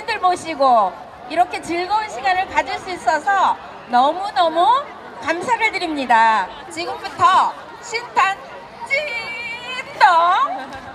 내빈들 모시고 이렇게 즐거운 시간을 가질 수 있어서 너무너무 감사를 드립니다. 지금부터 신탄 찐동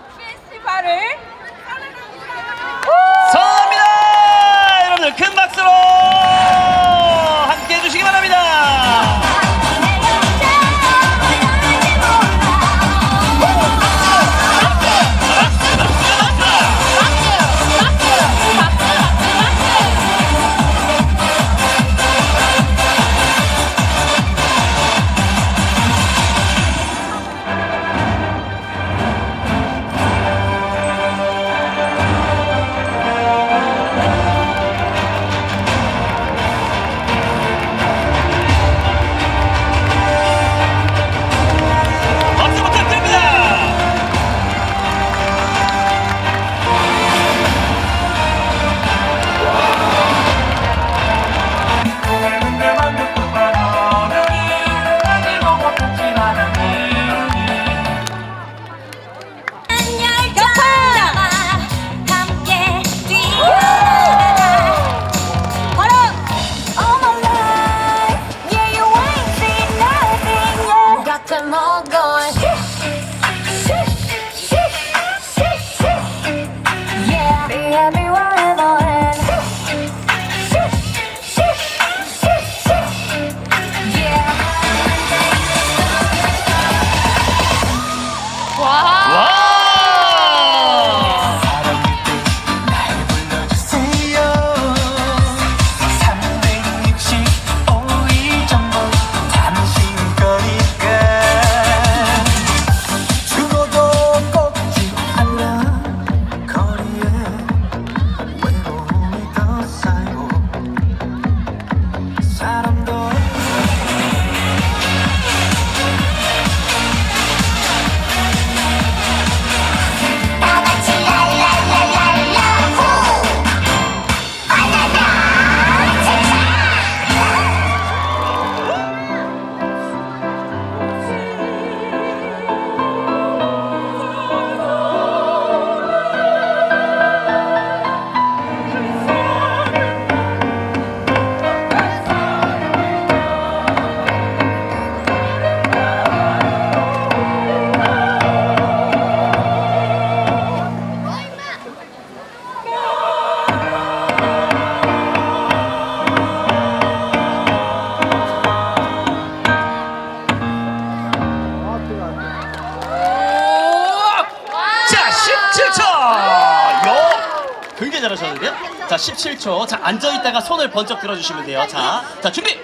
17초. 자, 앉아있다가 손을 번쩍 들어주시면 돼요. 자, 자, 준비!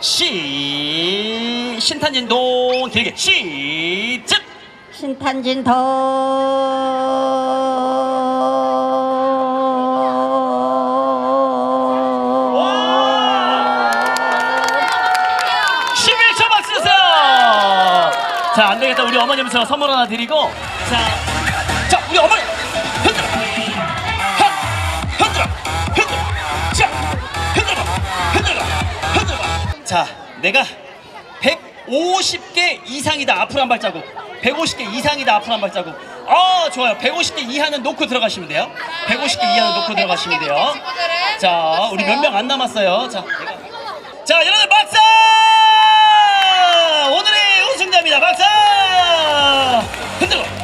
시, 신탄진동, 길게, 시작! 신탄진동 11초 박수 주세요! 자, 안 되겠다. 우리 어머님께서 선물 하나 드리고, 자, 자, 우리 어머니! 자, 내가 150개 이상이다. 앞으로 한 발자국. 150개 이상이다. 앞으로 한 발자국. 아, 좋아요. 150개 이하는 놓고 들어가시면 돼요. 150개 이하는 놓고 들어가시면 돼요. 자, 우리 몇 명 안 남았어요. 자, 내가. 자, 여러분들 박수! 오늘의 우승자입니다. 박수! 흔들어!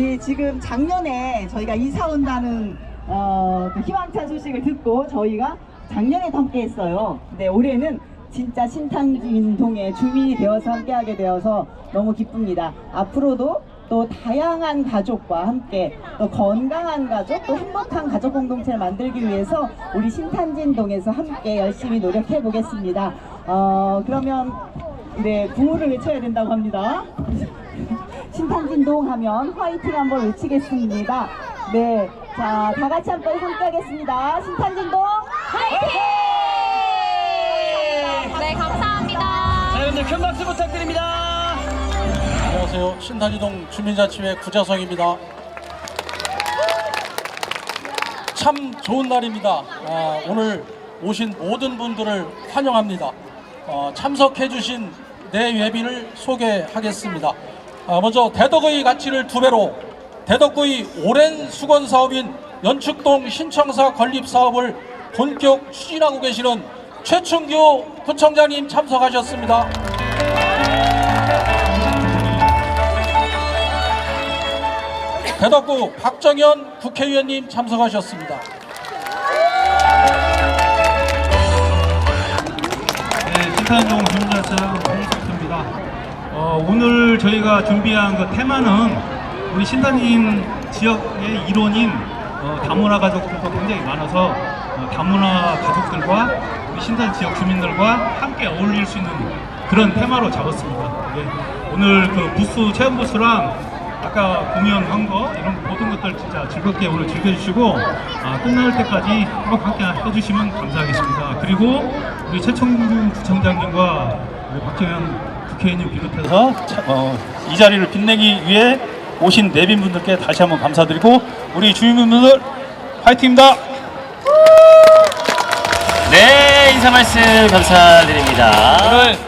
우리 지금 작년에 저희가 이사 온다는 어, 그 희망찬 소식을 듣고 저희가 작년에 함께 했어요. 근데 올해는 진짜 신탄진동의 주민이 되어서 함께하게 되어서 너무 기쁩니다. 앞으로도 또 다양한 가족과 함께 또 건강한 가족 또 행복한 가족 공동체를 만들기 위해서 우리 신탄진동에서 함께 열심히 노력해 보겠습니다. 어 그러면 네 구호를 외쳐야 된다고 합니다. 신탄진동 하면 화이팅 한번 외치겠습니다. 네, 자, 다 같이 한번 함께 하겠습니다. 신탄진동 화이팅! 네, 감사합니다. 자, 여러분들 큰 박수 부탁드립니다. 안녕하세요. 신탄지동 주민자치회 구자성입니다. 참 좋은 날입니다. 아, 오늘 오신 모든 분들을 환영합니다. 어, 참석해주신 내 예비를 소개하겠습니다. 아, 먼저 대덕의 가치를 두 배로 대덕구의 오랜 수건 사업인 연축동 신청사 건립 사업을 본격 추진하고 계시는 최충규 구청장님 참석하셨습니다. 대덕구 박정현 국회의원님 참석하셨습니다. 네, 신탄동 주민자치장 홍석입니다. 어, 오늘 저희가 준비한 그 테마는 우리 신탄진 지역의 일원인 어, 다문화 가족들도 굉장히 많아서 어, 다문화 가족들과 우리 신탄 지역 주민들과 함께 어울릴 수 있는 그런 테마로 잡았습니다. 예, 오늘 그 부스 체험 부스랑 아까 공연한 거 이런 모든 것들 진짜 즐겁게 오늘 즐겨주시고 아, 끝날 때까지 꼭 함께 해주시면 감사하겠습니다. 그리고 우리 최청규 구청장님과 우리 박정현 국회의원님 비롯해서 차- 어, 이 자리를 빛내기 위해 오신 내빈분들께 다시 한번 감사드리고 우리 주민분들 화이팅입니다. 네, 인사 말씀 감사드립니다. 오늘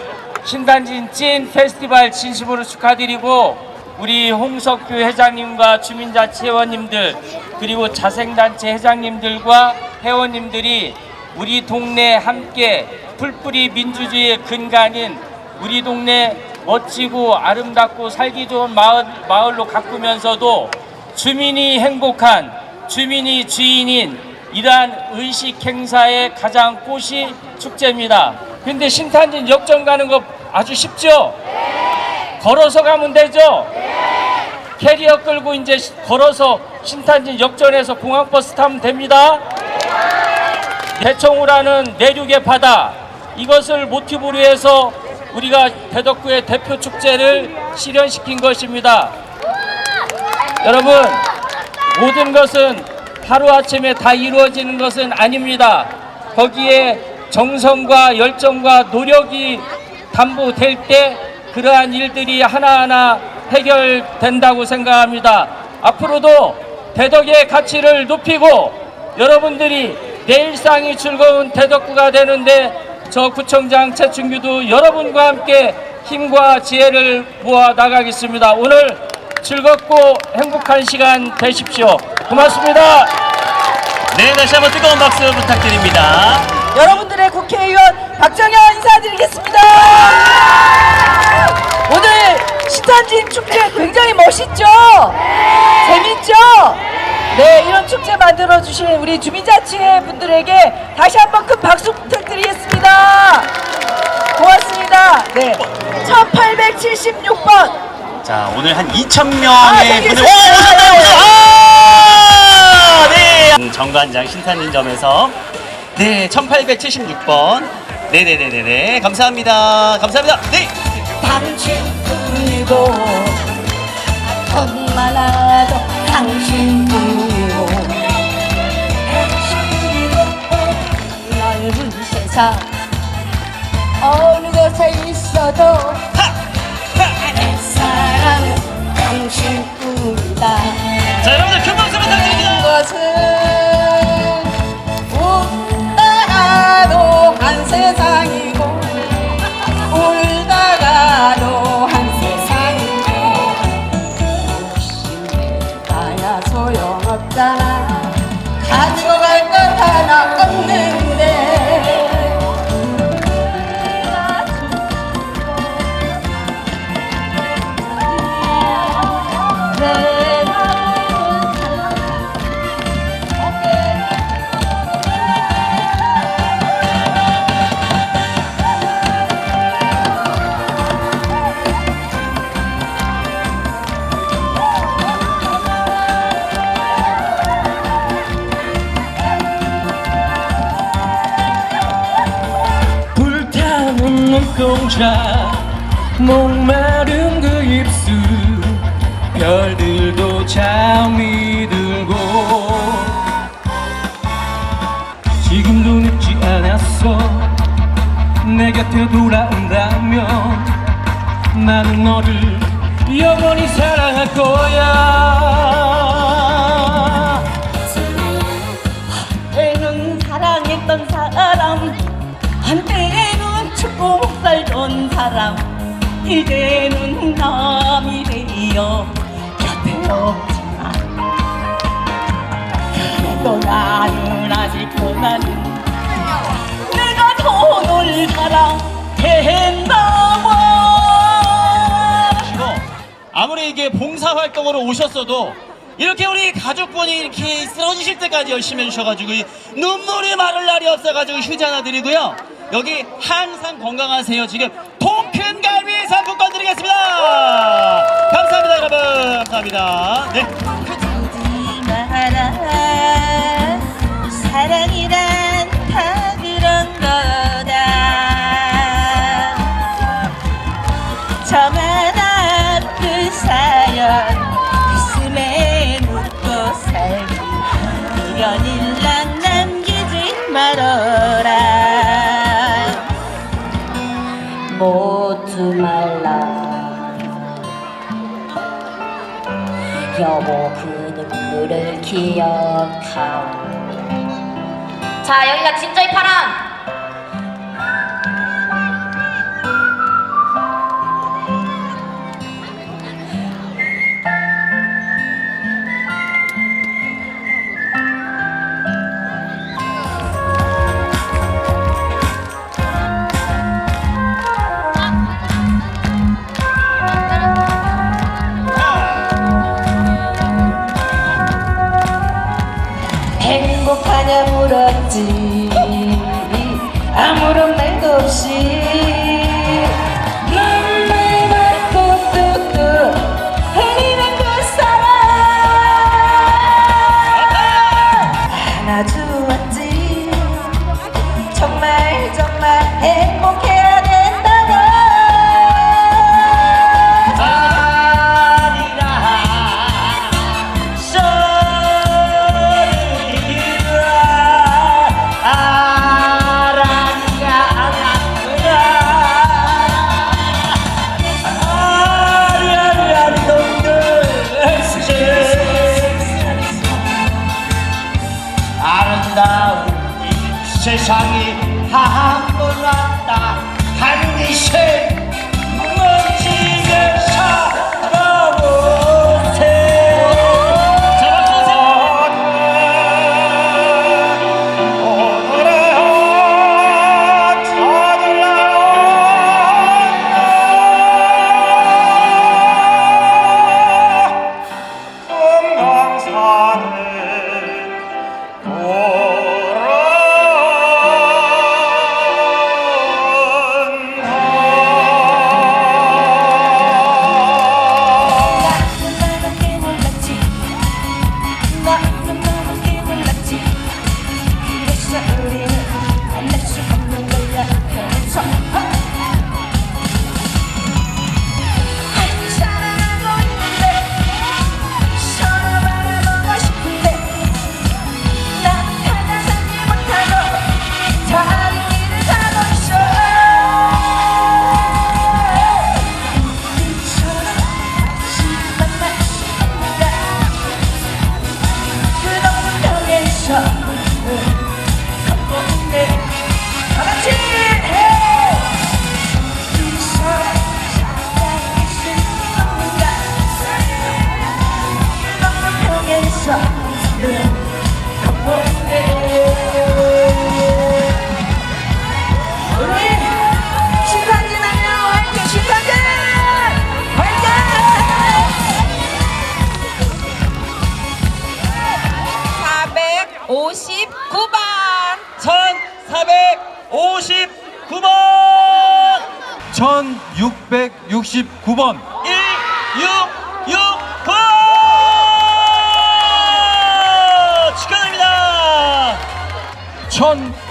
신단진 찐 페스티벌 진심으로 축하드리고 우리 홍석규 회장님과 주민자치회원님들 그리고 자생단체 회장님들과 회원님들이 우리 동네 함께 풀뿌리 민주주의의 근간인 우리 동네 멋지고 아름답고 살기 좋은 마을, 마을로 가꾸면서도 주민이 행복한 주민이 주인인 이러한 의식 행사의 가장 꽃이 축제입니다. 근데 신탄진 역전 가는 거 아주 쉽죠? 걸어서 가면 되죠? 캐리어 끌고 이제 시- 걸어서 신탄진 역전에서 공항버스 타면 됩니다. 대청우라는 내륙의 바다 이것을 모티브로 해서 우리가 대덕구의 대표 축제를 실현시킨 것입니다. 여러분 모든 것은 하루아침에 다 이루어지는 것은 아닙니다. 거기에 정성과 열정과 노력이 담보될 때 그러한 일들이 하나하나 해결된다고 생각합니다. 앞으로도 대덕의 가치를 높이고 여러분들이 내 일상이 즐거운 대덕구가 되는데 저 구청장 최충규도 여러분과 함께 힘과 지혜를 모아 나가겠습니다. 오늘 즐겁고 행복한 시간 되십시오. 고맙습니다. 네, 다시 한번 뜨거운 박수 부탁드립니다. 여러분들의 국회의원 박정현 인사드리겠습니다. 오늘 신탄진 축제 굉장히 멋있죠? 재밌죠? 네, 이런 축제 만들어 주신 우리 주민자치회 분들에게 다시 한번 큰 박수 부탁드리겠습니다. 고맙습니다. 네, 1876번 자, 오늘 한 2,000명의 아, 저기 분들. 오, 있어요. 오셨나요? 오셨- 아! 네. 음, 정관장 신탄인점에서 네, 1876번. 네네네네네. 감사합니다. 감사합니다. 네. 당신뿐이고 돈 많아도 당신뿐 세상 어느 곳에 있어도 내 사랑은 당신뿐이다. 자, 여러분들 큰 박수 부탁드립니다. 것은 웃다가도 한 세상이고 눈동자 목마른 그 입술 별들도 잠이 들고. 지금도 늦지 않았어. 내 곁에 돌아온다면 나는 너를 영원히 사랑할 거야 이제는 남이 되어 곁에 없지만 그래도 나는 아직 나는 내가 사랑했나봐 이거 아무리 이게 봉사 활동으로 오셨어도 이렇게 우리 가족분이 이렇게 쓰러지실 때까지 열심히 해주셔가지고 이 눈물이 마를 날이 없어가지고 휴지 하나 드리고요. 여기 항상 건강하세요. 지금 통 큰 갈비 상품권 드리겠습니다. 감사합니다, 여러분. 감사합니다. 네. 모두 말라. 여보 그 눈물을 기억하오 자 여기가 진짜의 파랑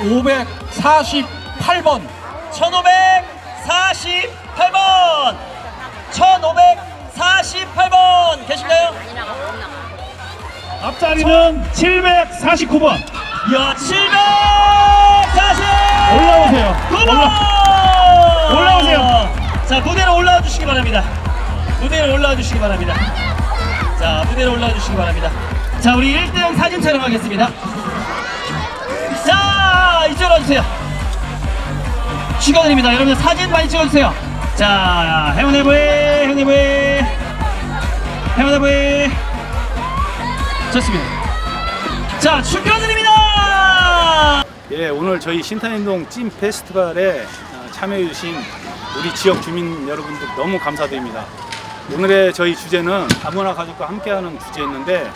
1548번 1548번 1548번 1548번 계신가요? 앞자리는 749번. 야, 740! 올라오세요. 9번! 올라오세요. 자, 무대로 올라와 주시기 바랍니다. 무대로 올라와 주시기 바랍니다. 자, 무대로 올라와 주시기 바랍니다. 자, 우리 1등 사진 촬영하겠습니다. 자, 이쪽으로 와주세요. 축하드립니다. 여러분들 사진 많이 찍어주세요. 자, 행운의 부에, 행운의 부에, 행운의 부에. 좋습니다. 자, 축하드립니다! 예, 오늘 저희 신탄인동 찜 페스티벌에 어, 참여해주신 우리 지역 주민 여러분들 너무 감사드립니다. 오늘의 저희 주제는 다문화 가족과 함께하는 주제였는데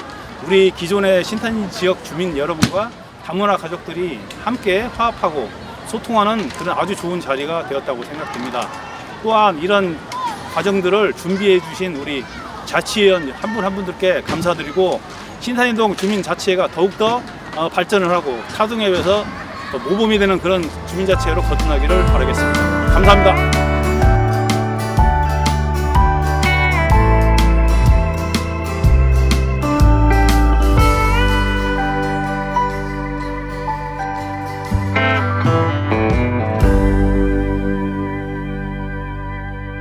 우리 기존의 신탄 지역 주민 여러분과 다문화 가족들이 함께 화합하고 소통하는 그런 아주 좋은 자리가 되었다고 생각됩니다. 또한 이런 과정들을 준비해 주신 우리 자치위원 한 분 한 분들께 감사드리고 신산인동 주민자치회가 더욱더 어, 발전을 하고 타동협에서 더 모범이 되는 그런 주민자치회로 거듭나기를 바라겠습니다. 감사합니다.